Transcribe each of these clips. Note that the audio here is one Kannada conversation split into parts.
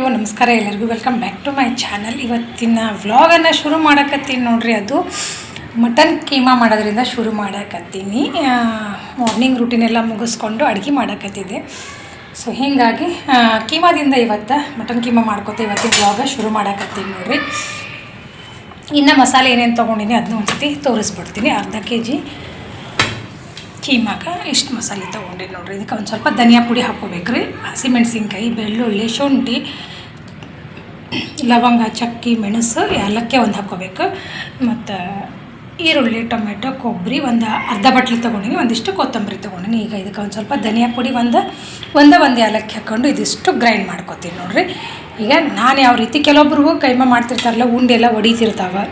ನಮಸ್ಕಾರ ಎಲ್ಲರಿಗೂ. Welcome back to my channel ಇವತ್ತಿನ ವ್ಲಾಗನ್ನು ಶುರು ಮಾಡಕತ್ತೀನಿ ನೋಡ್ರಿ ಅದು. ಮಟನ್ ಕೀಮಾ ಮಾಡೋದ್ರಿಂದ ಶುರು ಮಾಡಕತ್ತೀನಿ. ಮಾರ್ನಿಂಗ್ ರೂಟೀನ್ ಎಲ್ಲ ಮುಗಿಸ್ಕೊಂಡು ಅಡುಗೆ ಮಾಡಕತ್ತಿದ್ದೆ. ಸೊ ಹೀಗಾಗಿ ಕೀಮಾದಿಂದ ಇವತ್ತು ಮಟನ್ ಕೀಮಾ ಮಾಡ್ಕೊತ ಇವತ್ತಿನ ವ್ಲಾಗ ಶುರು ಮಾಡಕತ್ತೀನಿ ನೋಡ್ರಿ. ಇನ್ನು ಮಸಾಲೆ ಏನೇನು ತೊಗೊಂಡಿನಿ ಅದನ್ನ ಒಂದ್ಸತಿ ತೋರಿಸ್ಬಿಡ್ತೀನಿ. ಅರ್ಧ ಕೆ ಜಿ ಕೀಮಾಕ ಇಷ್ಟು ಮಸಾಲೆ ತೊಗೊಂಡಿ ನೋಡಿರಿ. ಇದಕ್ಕೆ ಒಂದು ಸ್ವಲ್ಪ ಧನಿಯಾ ಪುಡಿ ಹಾಕ್ಕೋಬೇಕ್ರಿ. ಹಸಿಮೆಣಸಿನ್ಕಾಯಿ, ಬೆಳ್ಳುಳ್ಳಿ, ಶುಂಠಿ, ಲವಂಗ, ಚಕ್ಕಿ, ಮೆಣಸು, ಏಲಕ್ಕಿ ಒಂದು ಹಾಕ್ಕೋಬೇಕು. ಮತ್ತು ಈರುಳ್ಳಿ, ಟೊಮೆಟೊ ಕೊಬ್ಬರಿ ಒಂದು ಅರ್ಧ ಬಟ್ಲು ತೊಗೊಂಡಿನಿ, ಒಂದಿಷ್ಟು ಕೊತ್ತಂಬರಿ ತೊಗೊಂಡಿನಿ. ಈಗ ಇದಕ್ಕೆ ಒಂದು ಸ್ವಲ್ಪ ಧನಿಯಾ ಪುಡಿ ಒಂದು, ಒಂದೇ ಒಂದು ಏಲಕ್ಕಿ ಹಾಕ್ಕೊಂಡು ಇದಿಷ್ಟು ಗ್ರೈಂಡ್ ಮಾಡ್ಕೊತೀನಿ ನೋಡಿರಿ. ಈಗ ನಾನು ಯಾವ ರೀತಿ ಕೆಲವೊಬ್ರಿಗೂ ಕೈಮ ಮಾಡ್ತಿರ್ತಾರಲ್ಲ ಉಂಡೆ ಎಲ್ಲ ಒಡಿತಿರ್ತಾವೆ.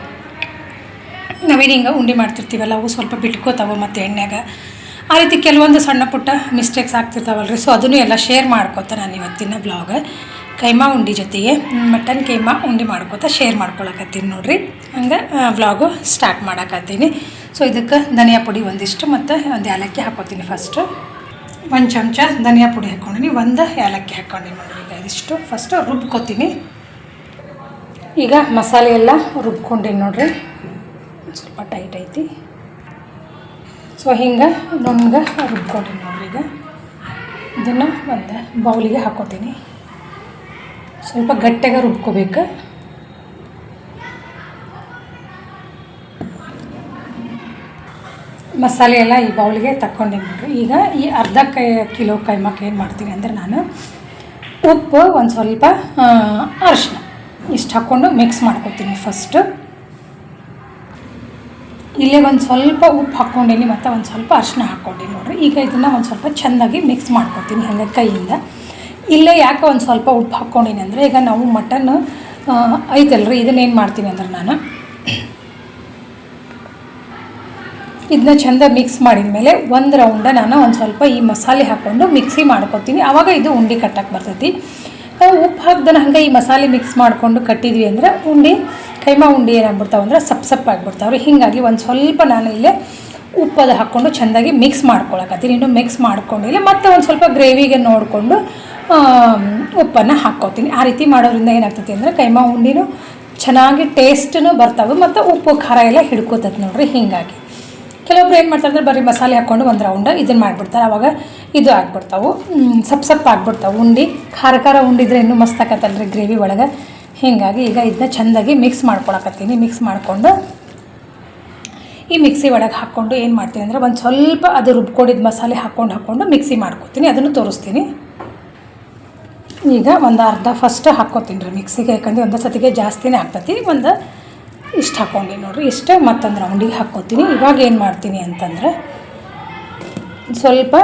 ನಾವೇನು ಹಿಂಗೆ ಉಂಡೆ ಮಾಡ್ತಿರ್ತೀವಲ್ಲ, ಅವು ಸ್ವಲ್ಪ ಬಿಟ್ಕೋತಾವೆ ಮತ್ತು ಎಣ್ಣೆಗ. ಆ ರೀತಿ ಕೆಲವೊಂದು ಸಣ್ಣ ಪುಟ್ಟ ಮಿಸ್ಟೇಕ್ಸ್ ಆಗ್ತಿರ್ತಾವಲ್ರಿ. ಸೊ ಅದನ್ನು ಎಲ್ಲ ಶೇರ್ ಮಾಡ್ಕೋತ ನಾನು ಇವತ್ತಿನ ಬ್ಲಾಗ್ ಕೈಮಾ ಉಂಡಿ ಜೊತೆಗೆ ಮಟನ್ ಕೈಮಾ ಉಂಡೆ ಮಾಡ್ಕೋತ ಶೇರ್ ಮಾಡ್ಕೊಳಕತ್ತೀನಿ ನೋಡ್ರಿ. ಹಂಗೆ ವ್ಲಾಗು ಸ್ಟಾರ್ಟ್ ಮಾಡಕತ್ತೀನಿ. ಸೊ ಇದಕ್ಕೆ ಧನಿಯಾ ಪುಡಿ ಒಂದಿಷ್ಟು ಮತ್ತು ಒಂದು ಏಲಕ್ಕಿ ಹಾಕೋತೀನಿ ಫಸ್ಟು ಒಂದು ಚಮಚ ಧನಿಯಾ ಪುಡಿ ಹಾಕ್ಕೊಂಡಿನಿ ಒಂದು ಏಲಕ್ಕಿ ಹಾಕ್ಕೊಂಡಿನಿ ನೋಡ್ರಿ ಈಗ ಇದಿಷ್ಟು. ಫಸ್ಟು ರುಬ್ಕೋತೀನಿ. ಈಗ ಮಸಾಲೆ ಎಲ್ಲ ರುಬ್ಕೊಂಡಿನಿ ನೋಡ್ರಿ. ಸ್ವಲ್ಪ ಟೈಟ್ ಐತಿ. ಸೊ ಹಿಂಗೆ ನುಣ್ಣಗೆ ರುಬ್ಕೊಂಡಿನಿ ಈಗ ಇದನ್ನು ಒಂದು ಬೌಲಿಗೆ ಹಾಕೋತೀನಿ. ಸ್ವಲ್ಪ ಗಟ್ಟಿಗೆ ರುಬ್ಕೋಬೇಕು. ಮಸಾಲೆ ಎಲ್ಲ ಈ ಬೌಲಿಗೆ ತಕ್ಕೊಂಡಿನಿ ನೋಡ್ರಿ. ಈಗ ಈ ಅರ್ಧ ಕೈ, ಕಿಲೋ ಕೈಮಕ್ಕೆ ಏನು ಮಾಡ್ತೀನಿ ಅಂದರೆ ನಾನು ಉಪ್ಪು ಒಂದು ಸ್ವಲ್ಪ ಅರಿಶಿನ ಇಷ್ಟು ಹಾಕ್ಕೊಂಡು ಮಿಕ್ಸ್ ಮಾಡ್ಕೊತೀನಿ ಫಸ್ಟು ಇಲ್ಲೇ ಒಂದು ಸ್ವಲ್ಪ ಉಪ್ಪು ಹಾಕ್ಕೊಂಡೀನಿ, ಮತ್ತು ಒಂದು ಸ್ವಲ್ಪ ಅರಿಶಿನ ಹಾಕ್ಕೊಂಡಿನಿ ನೋಡಿರಿ. ಈಗ ಇದನ್ನು ಒಂದು ಸ್ವಲ್ಪ ಚೆಂದಾಗಿ ಮಿಕ್ಸ್ ಮಾಡ್ಕೊತೀನಿ ಹಾಗೆ ಕೈಯಿಂದ. ಇಲ್ಲೇ ಯಾಕೆ ಒಂದು ಸ್ವಲ್ಪ ಉಪ್ಪು ಹಾಕ್ಕೊಂಡಿನಿ ಅಂದರೆ, ಈಗ ನಾವು ಮಟನ್ ಐತಲ್ರಿ ಇದನ್ನೇನು ಮಾಡ್ತೀನಿ ಅಂದ್ರೆ ನಾನು. ಇದನ್ನ ಚೆಂದ ಮಿಕ್ಸ್ ಮಾಡಿದ ಮೇಲೆ ಒಂದು ರೌಂಡ ನಾನು ಒಂದು ಸ್ವಲ್ಪ ಈ ಮಸಾಲೆ ಹಾಕ್ಕೊಂಡು ಮಿಕ್ಸಿ ಮಾಡ್ಕೊತೀನಿ. ಆವಾಗ ಇದು ಉಂಡೆ ಕಟ್ಟಕ್ಕೆ ಬರ್ತೈತಿ. ಉಪ್ಪು ಹಾಕ್ದನ ಹಂಗೆ ಈ ಮಸಾಲೆ ಮಿಕ್ಸ್ ಮಾಡಿಕೊಂಡು ಕಟ್ಟಿದ್ವಿ ಅಂದ್ರೆ ಉಂಡೆ ಕೈಮಾ ಉಂಡೆ ಏನಾಗ್ಬಿಡ್ತಾವೆ ಅಂದರೆ ಸಪ್ ಸಪ್ ಆಗಿಬಿಡ್ತಾವ್ರಿ ಹೀಗಾಗಿ ಒಂದು ಸ್ವಲ್ಪ ನಾನು ಇಲ್ಲೇ ಉಪ್ಪದು ಹಾಕ್ಕೊಂಡು ಚೆಂದಾಗಿ ಮಿಕ್ಸ್ ಮಾಡ್ಕೊಳಕತ್ತೀನಿ. ಇನ್ನು ಮಿಕ್ಸ್ ಮಾಡ್ಕೊಂಡಿಲ್ಲ ಮತ್ತೆ ಒಂದು ಸ್ವಲ್ಪ ಗ್ರೇವಿಗೆ ನೋಡಿಕೊಂಡು ಉಪ್ಪನ್ನು ಹಾಕ್ಕೋತೀನಿ. ಆ ರೀತಿ ಮಾಡೋದ್ರಿಂದ ಏನಾಗ್ತೈತಿ ಅಂದರೆ ಕೈಮಾ ಉಂಡಿನೂ ಚೆನ್ನಾಗಿ ಟೇಸ್ಟೂ ಬರ್ತಾವೆ ಮತ್ತು ಉಪ್ಪು ಖಾರ ಎಲ್ಲ ಹಿಡ್ಕೋತೈತೆ ನೋಡ್ರಿ ಹೀಗಾಗಿ. ಕೆಲವೊಬ್ರು ಏನು ಮಾಡ್ತಾರೆ ಅಂದರೆ ಬರೀ ಮಸಾಲೆ ಹಾಕ್ಕೊಂಡು ಒಂದು ರೌಂಡ್ ಇದನ್ನು ಮಾಡಿಬಿಡ್ತಾರೆ. ಆವಾಗ ಇದು ಆಗ್ಬಿಡ್ತಾವೆ. ಸಪ್ ಸಪ್ ಆಗ್ಬಿಡ್ತಾವೆ ಉಂಡೆ. ಖಾರ ಖಾರ ಉಂಡಿದ್ರೆ ಇನ್ನೂ ಮಸ್ತ್ ಆಕತ್ತಲ್ರಿ ಗ್ರೇವಿ ಒಳಗೆ. ಹೀಗಾಗಿ ಈಗ ಇದನ್ನ ಚೆಂದಾಗಿ ಮಿಕ್ಸ್ ಮಾಡ್ಕೊಳಕತ್ತೀನಿ. ಮಿಕ್ಸ್ ಮಾಡಿಕೊಂಡು ಈ ಮಿಕ್ಸಿ ಒಳಗೆ ಹಾಕ್ಕೊಂಡು ಏನು ಮಾಡ್ತೀನಿ ಅಂದರೆ ಒಂದು ಸ್ವಲ್ಪ ಅದು ರುಬ್ಕೊಂಡಿದ್ದ ಮಸಾಲೆ ಹಾಕ್ಕೊಂಡು ಹಾಕ್ಕೊಂಡು ಮಿಕ್ಸಿ ಮಾಡ್ಕೊತೀನಿ. ಅದನ್ನು ತೋರಿಸ್ತೀನಿ. ಈಗ ಒಂದು ಅರ್ಧ ಫಸ್ಟ್ ಹಾಕ್ಕೋತೀನಿ ರೀ ಮಿಕ್ಸಿಗೆ ಯಾಕಂದ್ರೆ ಒಂದು ಸತಿಗೆ ಜಾಸ್ತಿನೇ ಹಾಕ್ತತಿ ಒಂದು ಇಷ್ಟು ಹಾಕ್ಕೊಂಡು ನೋಡಿರಿ. ಇಷ್ಟು ಮತ್ತೊಂದು ರೌಂಡಿಗೆ ಹಾಕ್ಕೋತೀನಿ. ಇವಾಗ ಏನು ಮಾಡ್ತೀನಿ ಅಂತಂದ್ರೆ ಸ್ವಲ್ಪ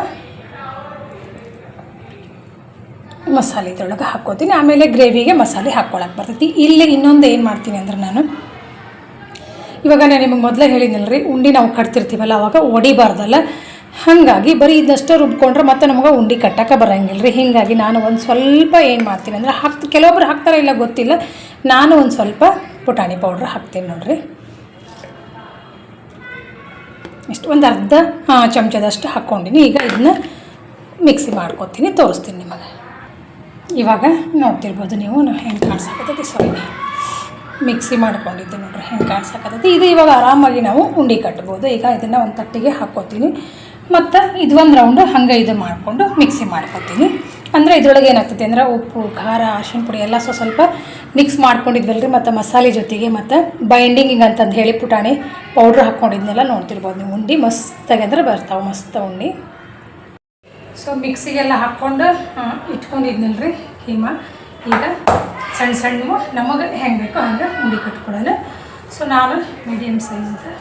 ಮಸಾಲೆ ಇದ್ರೊಳಗೆ ಹಾಕ್ಕೋತೀನಿ. ಆಮೇಲೆ ಗ್ರೇವಿಗೆ ಮಸಾಲೆ ಹಾಕ್ಕೊಳಕ್ಕೆ ಬರ್ತೈತಿ. ಇಲ್ಲಿ ಇನ್ನೊಂದು ಏನು ಮಾಡ್ತೀನಿ ಅಂದ್ರೆ ನಾನು, ಇವಾಗ ನಾನು ನಿಮಗೆ ಮೊದಲೇ ಹೇಳಿದ್ನಲ್ರಿ, ಉಂಡಿ ನಾವು ಕಟ್ತಿರ್ತೀವಲ್ಲ, ಅವಾಗ ಒಡಿಬಾರ್ದಲ್ಲ? ಹಾಗಾಗಿ ಬರೀ ಇದನ್ನಷ್ಟೇ ರುಬ್ಕೊಂಡ್ರೆ ಮತ್ತೆ ನಮಗೆ ಉಂಡಿ ಕಟ್ಟಕ್ಕೆ ಬರೋಂಗಿಲ್ಲ ರೀ ಹೀಗಾಗಿ ನಾನು ಒಂದು ಸ್ವಲ್ಪ ಏನು ಮಾಡ್ತೀನಿ ಅಂದರೆ ಹಾಕ್ತ ಕೆಲವೊಬ್ರು ಹಾಕ್ತಾರ ಇಲ್ಲ ಗೊತ್ತಿಲ್ಲ. ನಾನು ಒಂದು ಸ್ವಲ್ಪ ಪುಟಾಣಿ ಪೌಡ್ರ್ ಹಾಕ್ತೀನಿ ನೋಡಿರಿ. ಇಷ್ಟು ಒಂದು ಅರ್ಧ ಚಮಚದಷ್ಟು ಹಾಕ್ಕೊಂಡಿನಿ. ಈಗ ಇದನ್ನ ಮಿಕ್ಸಿ ಮಾಡ್ಕೊತೀನಿ, ತೋರಿಸ್ತೀನಿ ನಿಮಗೆ. ಇವಾಗ ನೋಡ್ತಿರ್ಬೋದು ನೀವು ನಾವು ಹೆಂಗೆ ಕಾಣಿಸಕತ್ತೈತಿ. ಸಾರಿ ಮಿಕ್ಸಿ ಮಾಡ್ಕೊಂಡಿದ್ದೆ ನೋಡ್ರಿ, ಹೆಂಗೆ ಕಾಣಿಸಕತ್ತೈತಿ. ಇದು ಇವಾಗ ಆರಾಮಾಗಿ ನಾವು ಉಂಡೆ ಕಟ್ಬೋದು. ಈಗ ಇದನ್ನು ಒಂದು ತಟ್ಟಿಗೆ ಹಾಕ್ಕೋತೀನಿ. ಮತ್ತು ಇದು ಒಂದು ರೌಂಡು ಹಂಗೆ ಇದು ಮಾಡಿಕೊಂಡು ಮಿಕ್ಸಿ ಮಾಡ್ಕೊತೀನಿ. ಅಂದರೆ ಇದ್ರೊಳಗೆ ಏನಾಗ್ತೈತಿ ಅಂದರೆ ಉಪ್ಪು, ಖಾರ ಅರ್ಶಿನ ಪುಡಿ ಎಲ್ಲ ಸ್ವಲ್ಪ ಸ್ವಲ್ಪ ಮಿಕ್ಸ್ ಮಾಡ್ಕೊಂಡಿದ್ವಲ್ರಿ. ಮತ್ತು ಮಸಾಲೆ ಜೊತೆಗೆ ಮತ್ತು ಬೈಂಡಿಂಗ್ ಅಂತಂದು ಹೇಳಿ ಪುಟಾಣಿ ಪೌಡ್ರ್ ಹಾಕ್ಕೊಂಡಿದ್ನೆಲ್ಲ ನೋಡ್ತಿರ್ಬೋದು ನೀವು. ಉಂಡೆ ಮಸ್ತಾಗಿ ಅಂದ್ರೆ ಬರ್ತಾವೆ, ಮಸ್ತ ಉಂಡೆ. ಸೊ ಮಿಕ್ಸಿಗೆಲ್ಲ ಹಾಕ್ಕೊಂಡು ಇಟ್ಕೊಂಡಿದ್ನಲ್ರಿ ಕೀಮಾ. ಈಗ ಸಣ್ಣ ಸಣ್ಣವು ನಮಗೆ ಹೆಂಗೆ ಬೇಕೋ ಹಂಗೆ ಉಂಡಿ ಕಟ್ಕೊಳ್ಳೋಣ. ಸೊ ನಾನು ಮೀಡಿಯಮ್ ಸೈಜ್ದು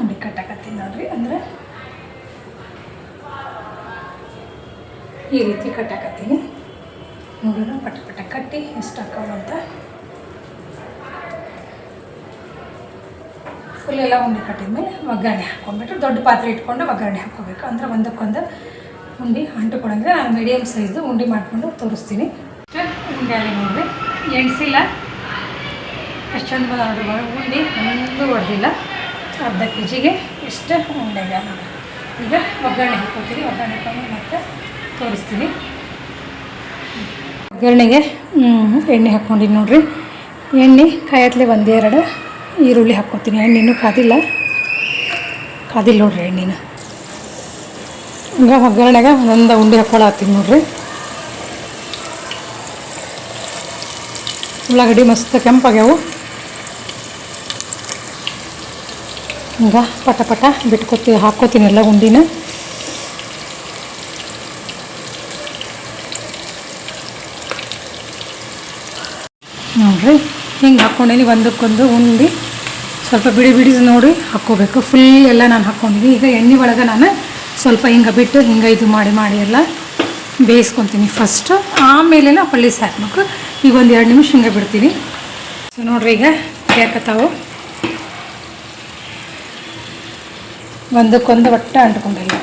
ಉಂಡಿ ಕಟ್ಟಕತ್ತೀನಿ ನೋಡ್ರಿ. ಅಂದರೆ ಈ ರೀತಿ ಕಟ್ಟಾಕತ್ತೀನಿ. ನೋಡೋಣ, ಪಟ ಪಟ ಕಟ್ಟಿ ಎಷ್ಟು ಹಾಕೋಣ ಅಂತ ಫುಲ್ ಎಲ್ಲ ಉಂಡೆ ಕಟ್ಟಿದ್ಮೇಲೆ ಒಗ್ಗರಣೆ ಹಾಕ್ಕೊಂಡ್ಬಿಟ್ಟು ದೊಡ್ಡ ಪಾತ್ರೆ ಇಟ್ಕೊಂಡು ಒಗ್ಗರಣೆ ಹಾಕ್ಕೋಬೇಕು. ಅಂದರೆ ಒಂದಕ್ಕೊಂದು ಉಂಡೆ ಅಂಟುಕೊಡಂದ್ರೆ ನಾನು ಮೀಡಿಯಮ್ ಸೈಜು ಉಂಡೆ ಮಾಡಿಕೊಂಡು ತೋರಿಸ್ತೀನಿ. ಉಂಡೆ ನೋಡ್ರಿ, ಎಣ್ಸಿಲ್ಲ. ಎಷ್ಟು ಚಂದ ಬಂದ ನೋಡ್ರಿ ಉಂಡೆ, ಒಂದು ಹೊಡೆದಿಲ್ಲ ಅರ್ಧ ಕೆ ಜಿಗೆ ಎಷ್ಟು ಉಂಡೆ ಈಗ ಒಗ್ಗರಣೆ ಹಾಕ್ಕೋತೀನಿ ಒಗ್ಗರಣೆ ಹಾಕೊಂಡು ಮತ್ತೆ ತೋರಿಸ್ತೀನಿ. ಒಗ್ಗರಣೆಗೆ ಎಣ್ಣೆ ಹಾಕ್ಕೊಂಡಿನಿ ನೋಡಿರಿ. ಎಣ್ಣೆ ಕಾಯತ್ಲೆ ಒಂದೆರಡು ಈರುಳ್ಳಿ ಹಾಕ್ಕೊತೀನಿ. ಎಣ್ಣೆನೂ ಕಾದಿಲ್ಲ. ಕಾದಿಲ್ಲ ನೋಡ್ರಿ ಎಣ್ಣೆನ. ಹಂಗೆ ಒಗ್ಗರಣೆಗೆ ಒಂದೊಂದು ಉಂಡೆ ಹಾಕ್ಕೊಳತ್ತೀನಿ ನೋಡ್ರಿ. ಉಳ್ಳಾಗಡ್ಡಿ ಮಸ್ತ್ ಕೆಂಪಾಗ್ಯಾವು. ಹಿಂಗೆ ಪಟ ಪಟ ಬಿಟ್ಕೊತಿ ಹಾಕ್ಕೋತೀನಿ ಎಲ್ಲ ಉಂಡಿನ. ನೋಡ್ರಿ, ಹಿಂಗೆ ಹಾಕ್ಕೊಂಡೇನಿ ಒಂದಕ್ಕೊಂದು ಉಂಡು. ಸ್ವಲ್ಪ ಬಿಡಿ ಬಿಡಿ ನೋಡಿ ಹಾಕ್ಕೋಬೇಕು. ಫುಲ್ ಎಲ್ಲ ನಾನು ಹಾಕ್ಕೊಂಡಿದ್ದೀನಿ. ಈಗ ಎಣ್ಣೆ ಒಳಗೆ ನಾನು ಸ್ವಲ್ಪ ಹಿಂಗೆ ಬಿಟ್ಟು ಹಿಂಗೆ ಇದು ಮಾಡಿ ಮಾಡಿ ಎಲ್ಲ ಬೇಯಿಸ್ಕೊತೀನಿ ಫಸ್ಟು ಆಮೇಲೆ ಪಳ್ಳಿ ಹಾಕ್ಬೇಕು ಈಗ ಒಂದು ಎರಡು ನಿಮಿಷ ಹಿಂಗೆ ಬಿಡ್ತೀನಿ. ಸೊ ನೋಡ್ರಿ ಈಗ ಯಾಕತ್ತಾವು ಒಂದಕ್ಕೊಂದು ಒಟ್ಟ ಅಂಟ್ಕೊಂಡಿಲ್ಲ.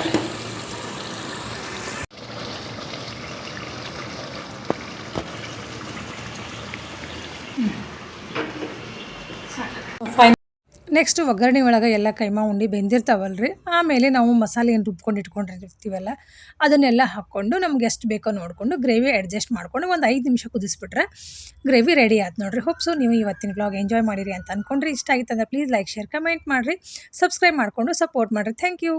ಫೈನ್ ನೆಕ್ಸ್ಟ್ ಒಗ್ಗರಣೆ ಒಳಗೆ ಎಲ್ಲ ಕೈಮಾ ಉಂಡಿ ರೀ ಆಮೇಲೆ ನಾವು ಮಸಾಲೆ ಏನು ರುಬ್ಕೊಂಡು ಇಟ್ಕೊಂಡಿರ್ತೀವಲ್ಲ, ಅದನ್ನೆಲ್ಲ ಹಾಕ್ಕೊಂಡು ನಮ್ಗೆ ಎಷ್ಟು ಬೇಕೋ ನೋಡಿಕೊಂಡು ಗ್ರೇವಿ ಅಡ್ಜಸ್ಟ್ ಮಾಡ್ಕೊಂಡು ಒಂದು ಐದು ನಿಮಿಷ ಕುದಿಸ್ಬಿಟ್ರೆ ಗ್ರೇವಿ ರೆಡಿ ಆಯ್ತು ನೋಡ್ರಿ. ಹೋಪ್ಸು ನೀವು ಇವತ್ತಿನ ಬ್ಲಾಗ್ ಎಂಜಾಯ್ ಮಾಡಿರಿ ಅಂತ ಅಂದ್ಕೊಂಡ್ರಿ ಇಷ್ಟ ಆಗಿತ್ತಂದ್ರೆ ಪ್ಲೀಸ್ ಲೈಕ್ ಶೇರ್ ಕಮೆಂಟ್ ಮಾಡಿರಿ. ಸಬ್ಸ್ಕ್ರೈಬ್ ಮಾಡಿಕೊಂಡು ಸಪೋರ್ಟ್ ಮಾಡಿರಿ. Thank you